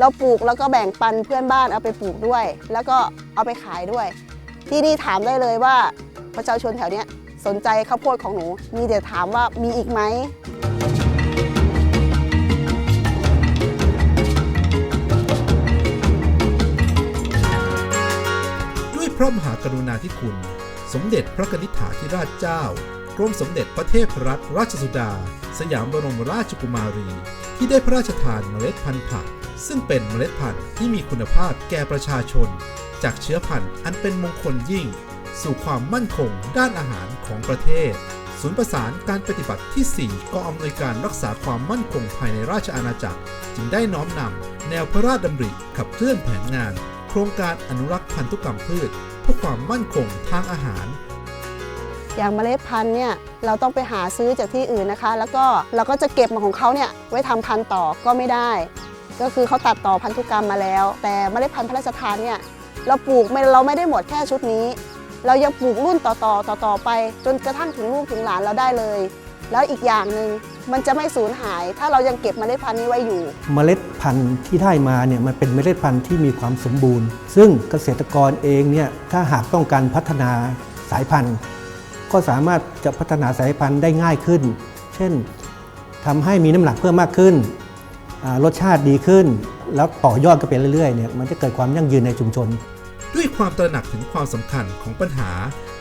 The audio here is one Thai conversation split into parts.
เราปลูกแล้วก็แบ่งปันเพื่อนบ้านเอาไปปลูกด้วย แล้วก็เอาไปขายด้วย ที่นี่ถามได้เลยว่าประชาชนแถวเนี้ยสนใจข้าวโพดของหนู มีแต่ถามว่ามีอีกไหมด้วยพระมหากรุณาธิคุณ สมเด็จพระนิธิถาธิราชเจ้ากรมสมเด็จพระเทพรัตนราชสุดา สยามบรมราชกุมารี ที่ได้พระราชทานเมล็ดพันธุ์ผัก ซึ่งเป็นเมล็ดพันธุ์ที่มีคุณภาพแก่ประชาชน จากเชื้อพันธุ์อันเป็นมงคลยิ่ง สู่ความมั่นคงด้านอาหารของประเทศ ศูนย์ประสานการปฏิบัติที่ 4กองอำนวยการรักษาความมั่นคงภายในราชอาณาจักร จึงได้น้อมนำแนวพระราชดำริขับเคลื่อนแผนงาน โครงการอนุรักษ์พันธุกรรมพืชเพื่อความมั่นคงทางอาหารอย่างเมล็ดพันธุ์เนี่ยเราต้องไปหาซื้อจากที่อื่นนะคะ แล้วก็เราก็จะเก็บมาของเขาเนี่ยไว้ทำพันธุ์ต่อก็ไม่ได้ ก็คือเขาตัดต่อพันธุกรรมมาแล้ว แต่เมล็ดพันธุ์พระราชทานเนี่ยเราปลูกไม่เราไม่ได้หมดแค่ชุดนี้ เรายังปลูกรุ่นต่อต่อต่อต่อไป จนกระทั่งถึงลูกถึงหลานเราได้เลย แล้วอีกอย่างหนึ่งมันจะไม่สูญหาย ถ้าเรายังเก็บเมล็ดพันธุ์นี้ไว้อยู่ เมล็ดพันธุ์ที่ได้มาเนี่ยมันเป็นเมล็ดพันธุ์ที่มีความสมบูรณ์ ซึ่งเกษตรกรเองเนี่ยถ้าหากต้องการพัฒนาสายพันธุ์ ก็สามารถจะพัฒนาสายพันธุ์ได้ง่ายขึ้น เช่นทำให้มีน้ำหนักเพิ่มมากขึ้น รสชาติดีขึ้น แล้วต่อยอดก็ไปเรื่อยๆเนี่ยมันจะเกิดความยั่งยืนในชุมชน ด้วยความตระหนักถึงความสำคัญของปัญหา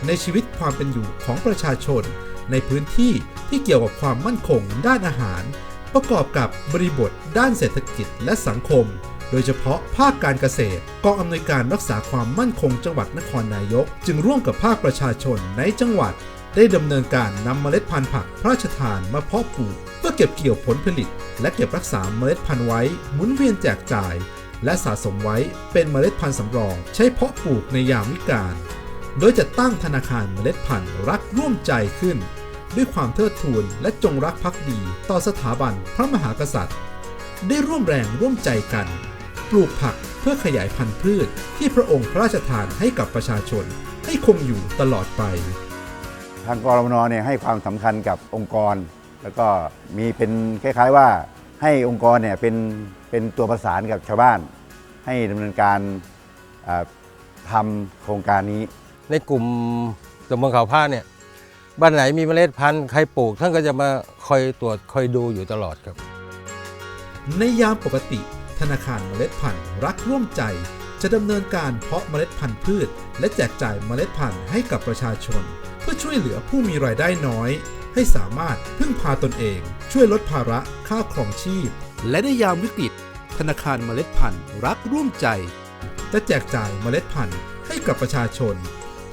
ในชีวิตความเป็นอยู่ของประชาชน ในพื้นที่ที่เกี่ยวกับความมั่นคงด้านอาหาร ประกอบกับบริบทด้านเศรษฐกิจและสังคม โดยเฉพาะภาคการเกษตรกองอำนวยการรักษาความมั่นคงจังหวัดนครนายก จึงร่วมกับภาคประชาชนในจังหวัดได้ดำเนินการนำเมล็ดพันธุ์ผักพระราชทานมาเพาะปลูก เก็บเกี่ยวผลผลิต และเก็บรักษาเมล็ดพันธุ์ไว้หมุนเวียนแจกจ่าย และสะสมไว้เป็นเมล็ดพันธุ์สำรอง ใช้เพาะปลูกในยามวิกาลโดยจะตั้งธนาคารเมล็ดพันธุ์รักร่วมใจขึ้น ด้วยความเทิดทูนและจงรักภักดีต่อสถาบันพระมหากษัตริย์ ได้ร่วมแรงร่วมใจกัน ปลูกผักเพื่อขยายพันธุ์พืช ที่พระองค์พระราชทานให้กับประชาชน ให้คงอยู่ตลอดไป ทางกรมนเนี่ยให้ความสำคัญกับองค์กร แล้วก็มีเป็นคล้ายๆว่าให้องค์กรเนี่ยเป็นเป็นตัวประสานกับชาวบ้าน ให้ดำเนินการอ่าทำโครงการนี้ ในกลุ่มตำบลเขาผ้าเนี่ยบ้านไหนมีเมล็ดพันธุ์ใครปลูกท่านก็จะมาคอยตรวจคอยดูอยู่ตลอดครับ ในยามปกติ ธนาคารเมล็ดพันธุ์รักร่วมใจ จะดำเนินการเพาะเมล็ดพันธุ์พืช และแจกจ่ายเมล็ดพันธุ์ให้กับประชาชน เพื่อช่วยเหลือผู้มีรายได้น้อย ให้สามารถพึ่งพาตนเอง ช่วยลดภาระค่าครองชีพ และในยามวิกฤต ธนาคารเมล็ดพันธุ์รักร่วมใจจะแจกจ่ายเมล็ดพันธุ์ให้กับประชาชน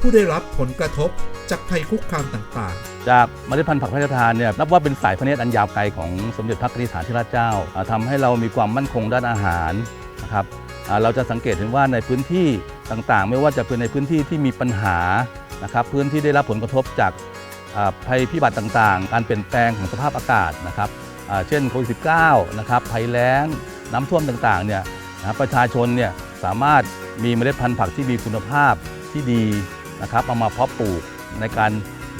ผู้ได้รับผลกระทบจากภัยคุกคามต่างๆ จากเมล็ดพันธุ์ผักพระราชทานเนี่ยนับว่าเป็นสายพระเนตรอันยาวไกลของสมเด็จพระนิธิฐานธิราชเจ้าอ่าทำให้เรามีความมั่นคงด้านอาหารนะครับเราจะสังเกตเห็นว่าในพื้นที่ต่างๆ ไม่ว่าจะเป็นในพื้นที่ที่มีปัญหานะครับพื้นที่ได้รับผลกระทบจาก ภัยพิบัติต่างๆ การเปลี่ยนแปลงของสภาพอากาศนะครับเช่นโควิด -19 นะครับภัยแล้งน้ำท่วมต่างๆเนี่ยนะครับประชาชนเนี่ยสามารถมีเมล็ดพันธุ์ผักที่มีคุณภาพที่ดีนะครับเอามาเพาะปลูกในการ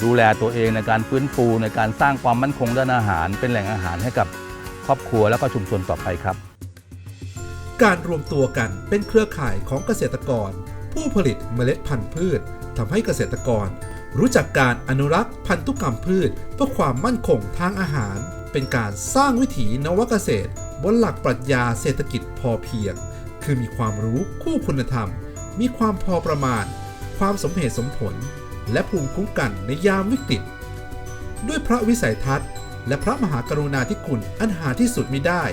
ดูแลตัวเองในการฟื้นฟู ในการสร้างความมั่นคงด้านอาหาร เป็นแหล่งอาหารให้กับครอบครัวและก็ชุมชนต่อไปครับ การรวมตัวกันเป็นเครือข่ายของเกษตรกร ผู้ผลิตเมล็ดพันธุ์พืชทำให้เกษตรกร รู้จักการอนุรักษ์พันธุกรรมพืช เพื่อความมั่นคงทางอาหาร เป็นการสร้างวิถีนวเกษตร บนหลักปรัชญาเศรษฐกิจพอเพียง คือมีความรู้คู่คุณธรรม มีความพอประมาณ ความสมเหตุสมผล และภูมิคุ้มกันในยามวิกฤต ด้วยพระวิสัยทัศน์ และพระมหากรุณาธิคุณอันหาที่สุดมิได้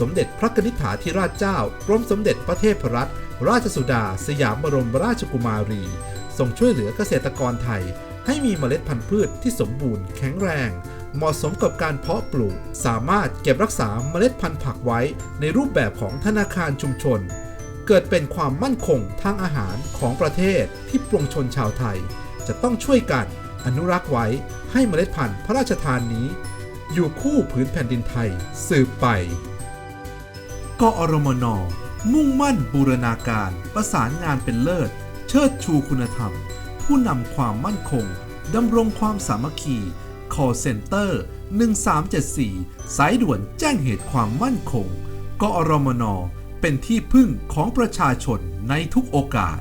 สมเด็จพระนิธิถาธิราชเจ้ากรมสมเด็จพระเทพรัตน ราชสุดา สยามบรมราชกุมารีทรงช่วยเหลือเกษตรกรไทย ให้มีเมล็ดพันธุ์พืชที่สมบูรณ์แข็งแรง เหมาะสมกับการเพาะปลูก สามารถเก็บรักษาเมล็ดพันธุ์ผักไว้ในรูปแบบของธนาคารชุมชน เกิดเป็นความมั่นคงทางอาหารของประเทศที่ปวงชนชาวไทย จะต้องช่วยกันอนุรักษ์ไว้ให้เมล็ดพันธุ์พระราชทานนี้ อยู่คู่ผืนแผ่นดินไทยสืบไปกอรมน มุ่งมั่นบูรณาการ ประสานงานเป็นเลิศ เชิดชูคุณธรรม ผู้นำความมั่นคงดำรงความสามัคคี call center 1374 สายด่วนแจ้งเหตุความมั่นคง กอรมน เป็นที่พึ่งของประชาชนในทุกโอกาส